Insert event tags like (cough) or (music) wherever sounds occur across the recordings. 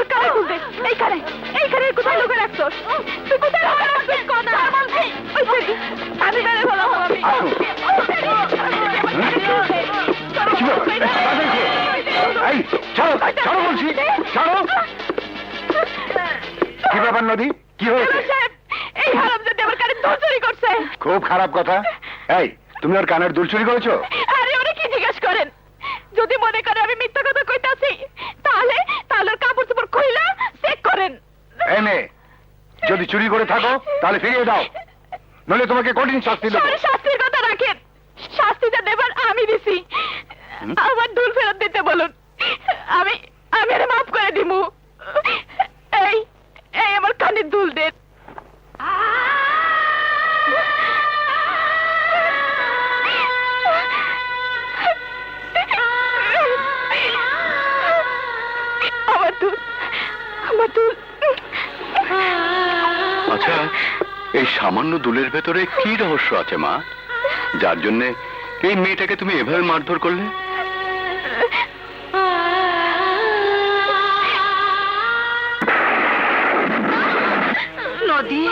আমার কানে খুলতে এইখানে এইখানে কোথায় লোকে রাখছস তুই কোথায় লোকে রাখছিস? কথা বলছি ওই ছেলে আমি মেরে ফেলাবো আমি। কি ব্যাপার? এই, তাড়াতাড়ি খোলো। এই, ছাড়ো, ছাড়ো বলছি, ছাড়ো। কি ব্যাপার নদী? কি হয়েছে? এই হারাম যদি আমার কানে দোষ চুরি করছে। খুব খারাপ কথা। এই তুমি ওর কানের দুল চুরি করেছ? যদি চুরি করে থাকো তাহলে ফিরিয়ে দাও। নইলে তোমাকে কঠিন শাস্তি দেবো। শাস্তির কথা রাখেন। শাস্তিটা দেবার আমি দিছি? আমার দুল ফেরত দিতে বলুন। আমি আমি আরে মাফ করে দিমু। এই এই আমার কানে দুল দেন। সামান্য দুলের ভেতরে কি রহস্য আছে, মা? যার জন্য এই মেয়েটাকে তুমি এভাবে মারধর করলে? নদী,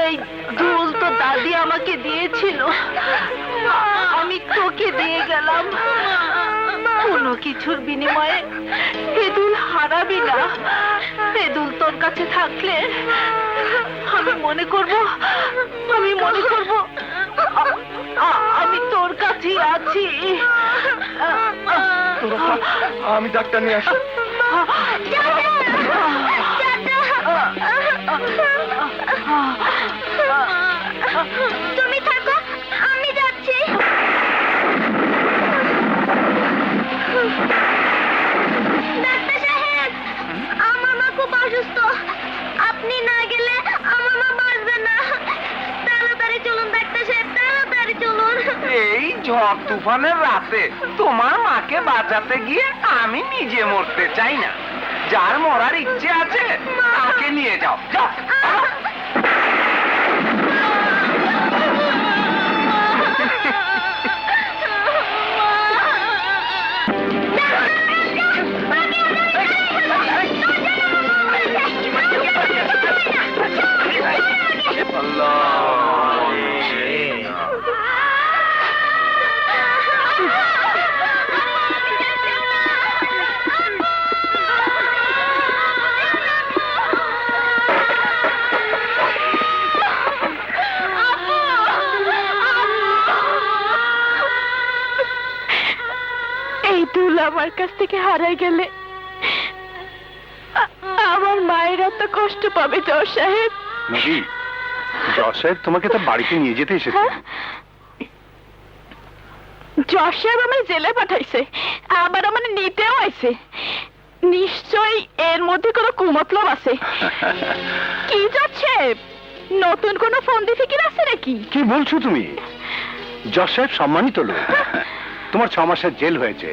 এই দুল তো দাদি আমাকে দিয়েছিল। আমি তোকে দিয়ে গেলাম। কোনো কিছুর বিনিময়ে হারাবি না বেদুল তোর কাছে থাকলে আমি মনে করব আমি মনে করব আমি তোর কাছেই আছি আমি ডাক্তার নিয়ে আসি তুমি এই ঝড় তুফানের রাতে তোমার মাকে বাঁচাতে গিয়ে আমি নিজে মরতে চাই না। যার মরার ইচ্ছে আছে, তাকে নিয়ে যাও। যাও। আমার কাছ থেকে হারাই গেলে আমার মায়ের এত কষ্ট পাবে জজ সাহেব। নদী জজ সাহেব তোমাকে তো বাড়িতে নিয়ে যেতে এসেছে। হ্যাঁ? জজ সাহেব আমার জেলে পাঠাইছে আবার আমার নিতেও আইছে। নিশ্চয়ই এর মধ্যে কোনো কুমতলব আছে। (laughs) কি জজ সাহেব? নতুন কোনো ফোন দি ফিকির আছে নাকি? কি বলছো তুমি? জজ সাহেব সম্মানিত লোক। (laughs) তোমার ছ মাসের জেল হয়েছে।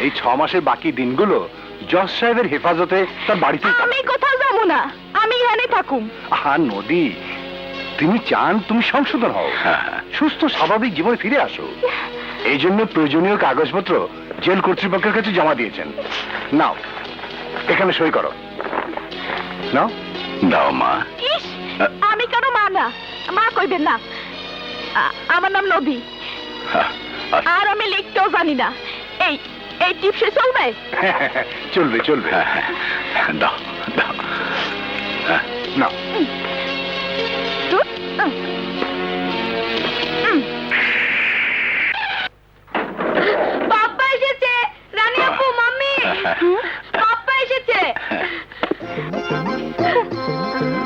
এই ছ মাসের বাকি দিনগুলো জজ সাহেবের হেফাজতে তার বাড়িতে আমি কোথাও যাব না। আমি এখানে থাকুম। আহা নদী। তিনি চান তুমি সংশোধন হও। সুস্থ স্বাভাবিক জীবনে ফিরে আসো। এই জন্য প্রয়োজনীয় কাগজপত্র জেল কর্তৃপক্ষের কাছে জমা দিয়েছেন। নাও এখানে সই করো। নাও। দাও মা। আমি কেন মা না? মা কইবেন না। আমার নাম নদী। আচ্ছা, আর আমি লিখতেও জানি না। এই এই টিপসে (laughs) চলবে? চলবে চলবে। হ্যাঁ, হ্যাঁ, দাও দাও। হ্যাঁ, নাও। পাপ্পা এসেছে। রানী আপু মাম্মি। পাপ্পা এসেছে। (laughs)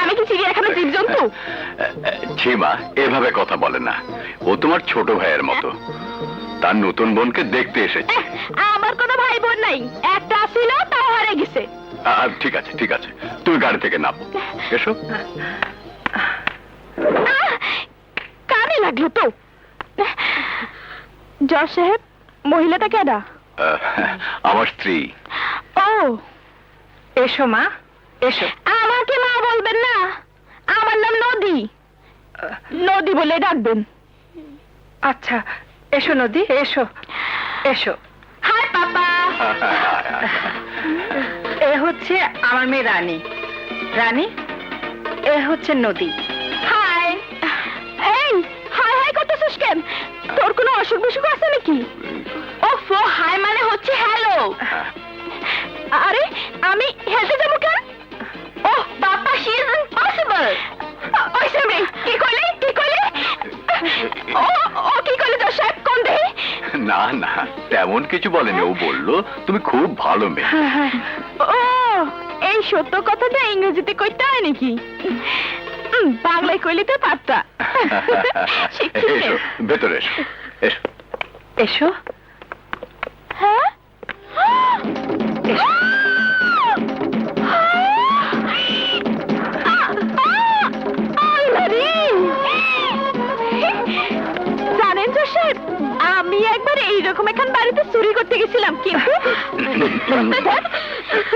আমি কি চিড়িয়াখানার জীবজন্তু? ছিমা এভাবে কথা বলে না। ও তোমার ছোট ভাইয়ের মতো। তার নতুন বোনকে দেখতে এসেছে। আমার কোনো ভাই বোন নাই। একটা ছিল তাও হারে গেছে। ঠিক আছে ঠিক আছে। তুমি গাড়ি থেকে নামো। এসো। কানে লাগল তো। জজ সাহেব মহিলাটা কেডা? আমার স্ত্রী। ও এসো মা এসো। বলবেন না? আমার নাম নদী। নদী বলে ডাকবেন। আচ্ছা এসো নদী এসো এসো। হাই পাপা। এ হচ্ছে আমার মেয়ে রানী। রানী এ হচ্ছে নদী। হাই। এই হাই হাই করতেছিস কেন? তোর কোনো অসুখ বিসুখ আছে নাকি? ওফ হাই মানে হচ্ছে হ্যালো। আরে আমি হেলতে ও ও কি কইলে তো সাহেব কোন দেহি না না তেমন কিছু বলেনি। ও বলল তুমি খুব ভালো মেয়ে। ও এই সত্য কথাটা ইংরেজিতে কইতে হয় নাকি? বাংলায় কইলে তো পারতা। (laughs) ভেতরে এসো। এসো। এসো।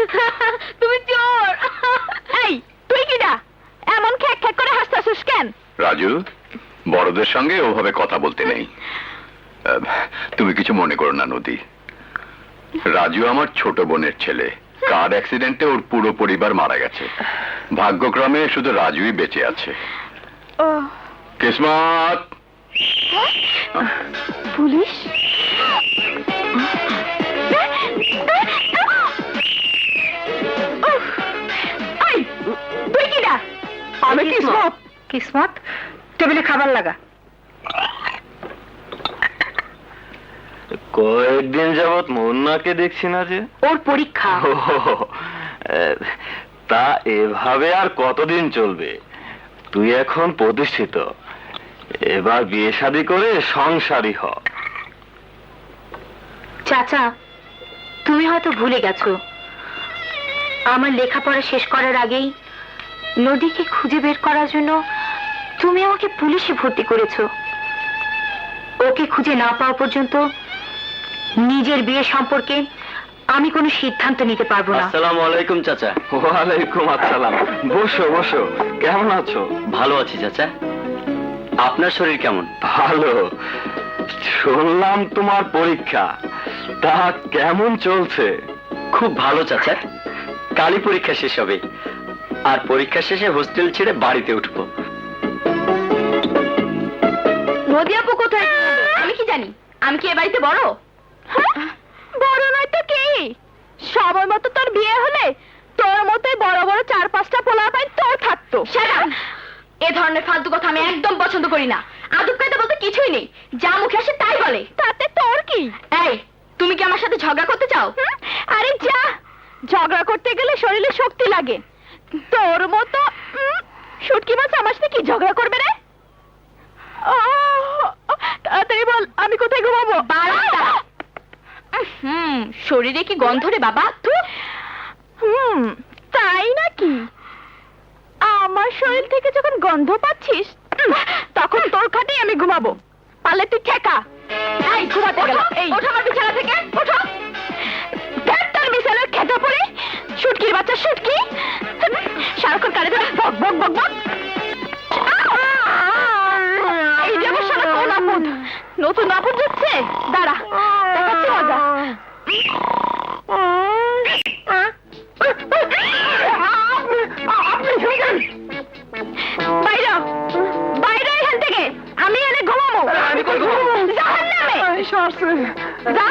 (laughs) তুমি চোর! (laughs) এই তুই কিডা? এমন খ্যাক খ্যাক করে হাসতাছিস কেন? রাজু বড়দের সঙ্গে ওভাবে কথা বলতে নেই। তুমি কিছু মনে করো না নদী। রাজু আমার ছোট বোনের ছেলে। কার অ্যাক্সিডেন্টে ওর পুরো পরিবার মারা গেছে। ভাগ্যক্রমে শুধু রাজুই বেঁচে আছে। কিসমত! পুলিশ? আমি কিসমত? কিসমত? টেবিলে খাবার লাগা। কয়েকদিন যাবৎ মুন্নাকে দেখছি না যে। ওর পরীক্ষা। তা এভাবে আর কতদিন চলবে? তুই এখন প্রতিষ্ঠিত। এবার বিয়ে শাদি করে সংসারী হ। চাচা তুমি হয়তো ভুলে গেছো। আমার লেখাপড়া শেষ করার আগেই নদীকে খুঁজে বের করার জন্য তুমি আমাকে পুলিশে ভর্তি করেছ। ওকে খুঁজে না পাওয়া পর্যন্ত নিজের বিয়ে সম্পর্কে আমি কোনো সিদ্ধান্ত নিতে পারব না। আসসালামু আলাইকুম চাচা। ওয়ালাইকুম আসসালাম। বসো বসো। কেমন আছো? ভালো আছি চাচা। আপনার শরীর কেমন? ভালো। শুনলাম তোমার পরীক্ষা। তা কেমন চলছে? খুব ভালো চাচা। কালই পরীক্ষা শেষ হবে। আর পরীক্ষা শেষে হোস্টেল ছেড়ে বাড়িতে উঠবো। নদী আপু কোথায়? আমি কি জানি? আমি কি এ বাড়িতে বড়? বড় নয় তো কি? সময় মতো তোর বিয়ে হলে তোর মতোই বড় বড় চার পাঁচটা পোলা পাই তোর থাকতো। এ ধরনের ফালতু কথা আমি একদম পছন্দ করি না। আদব কায়দা বলতে কিছুই নেই। যা মুখে আসে তাই বলে। তাতে তোর কি? এই তুমি কি আমার সাথে ঝগড়া করতে চাও? আরে যা! ঝগড়া করতে গেলে শরীরে শক্তি লাগে। তোর মতো শুটকি মাছ আমার সাথে কি ঝগড়া করবে রে? তাড়াতাড়ি বল আমি কোথায় ঘুমাবো? হুম শরীরে কি গন্ধ রে বাবা? হুম তাই নাকি? আমার শরীর থেকে যখন গন্ধ পাচ্ছিস তখন তোর খাটেই আমি ঘুমাবো। পারলে তুই ঠেকা। এই ঘুমাতে গেল এই। ওঠো আমার বিছানা থেকে ওঠো। ধ্যাৎ, তোর বিছানার খেতে পড়ে নতুন আপদ যাচ্ছে দাঁড়া দেখাচ্ছি মজা। বাইরে বাইরে এখান থেকে। আমি এনে ঘুমাবো। আমি কই ঘুমাবো? জাহান্নামে। যা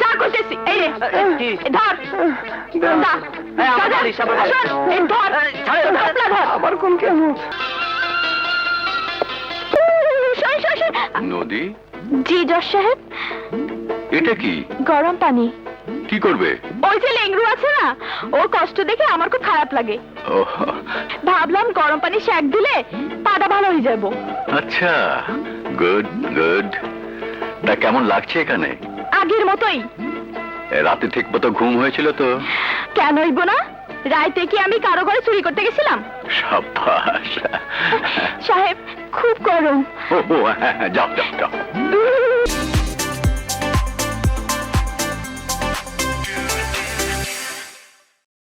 যা করতেছি। এই রে ধর। যা। আমার যা, যা। নদী? জি জজ সাহেব। এটা কি? গরম পানি। কি করবে? ওই যে লেংরু আছে না ওর কষ্ট দেখে আমার খুব খারাপ লাগে। ভাবলাম গরম পানি শ্যাক দিলে পাটা ভালো হয়ে যাব। আচ্ছা গুড গুড। তা কেমন লাগছে এখানে? আগের মতোই। রাতে ঠিক মতো ঘুম হয়েছিল তো? কেন হইব না? রাইতে কি আমি কারও ঘরে চুরি করতে গেছিলাম? সাহেব খুব গরম। হ্যাঁ, হ্যাঁ, যাও যাও যাও।